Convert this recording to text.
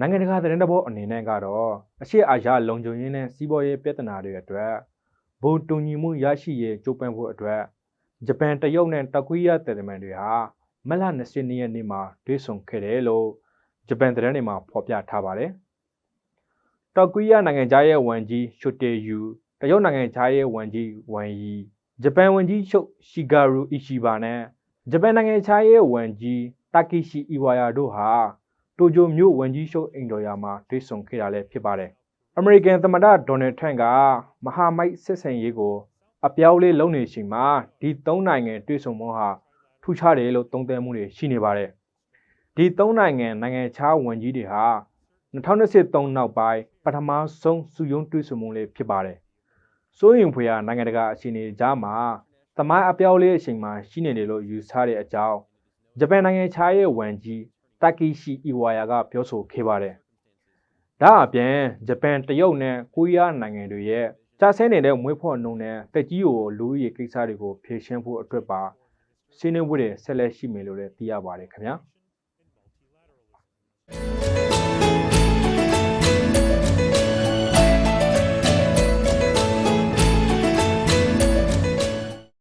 နိုင်ငံတကာသတင်းတဘောအနေနဲ့ကတော့အရှေ့အာရှလုံခြုံရေးနဲ့စီးပွားရေးပြဿနာတွေအတွက်ဘုံတူညီမှုရရှိရေးကြိုးပမ်းဖို့အတွက်ဂျပန်တရုတ်နဲ့တောက်ကိုရီးယားပြည်သူတွေဟာမလ22ရက်နေ့မှာတွေ့ဆုံခဲ့တယ်လို့ဂျပန်သတင်းတွေမှာဖော်ပြထားပါတယ်။တောက်ကိုရီးယားနိုင်ငံသားရဲ့ဝန်ကြီးရှူတေယူတရုတ်နိုင်ငံသားရဲ့ဝန်ကြီးဝမ်ယီဂျပန်ဝန်ကြီးချုပ်ရှီဂါရူအီရှီဘာနဲ့ဂျပန်နိုင်ငံသားရဲ့ဝန်ကြီးတာကီရှီအီဝါယာတို့ဟာ တိုကျိုမြို့ဝန်ကြီးချုပ်အိမ်တော်ယာမှာတွေ့ဆုံခဲ့တာလည်းဖြစ်ပါတယ်။အမေရိကန်သမ္မတဒေါ်နယ်ထရန့်ကမဟာမိတ်စစ်ဆင်ရေးကို အပြောင်းလေးလုပ်နေချိန်မှာဒီသုံးနိုင်ငံတွေ့ဆုံမှုဟာထူးခြားတယ်လို့သုံးသပ်မှုတွေရှိနေပါတယ်။ဒီသုံးနိုင်ငံနိုင်ငံခြားဝန်ကြီးတွေဟာ2023နောက်ပိုင်းပထမဆုံးစုယုံတွေ့ဆုံမှုလေးဖြစ်ပါတယ်။စိုးရင်ဖွေရနိုင်ငံတကာအခြေအနေကြားမှာသမိုင်းအပြောင်းလေးအချိန်မှာရှိနေတယ်လို့ယူဆတဲ့အကြောင်းဂျပန်နိုင်ငံခြားရေးဝန်ကြီး တာကီရှီအီဝါယာကပြောဆိုခဲ့ပါတယ်။ဒါအပြင်ဂျပန်တရုတ်နဲ့ကိုရီးယားနိုင်ငံတွေရဲ့ကြာဆင်းနေတဲ့မွေးဖော်နှုံနဲ့တက်ကြီးကိုလူဦးရေကိစ္စတွေကိုဖြေရှင်းဖို့အတွက်ပါဆွေးနွေးဖို့တွေဆက်လက်ရှိမယ်လို့လည်းသိရပါတယ်ခင်ဗျာ။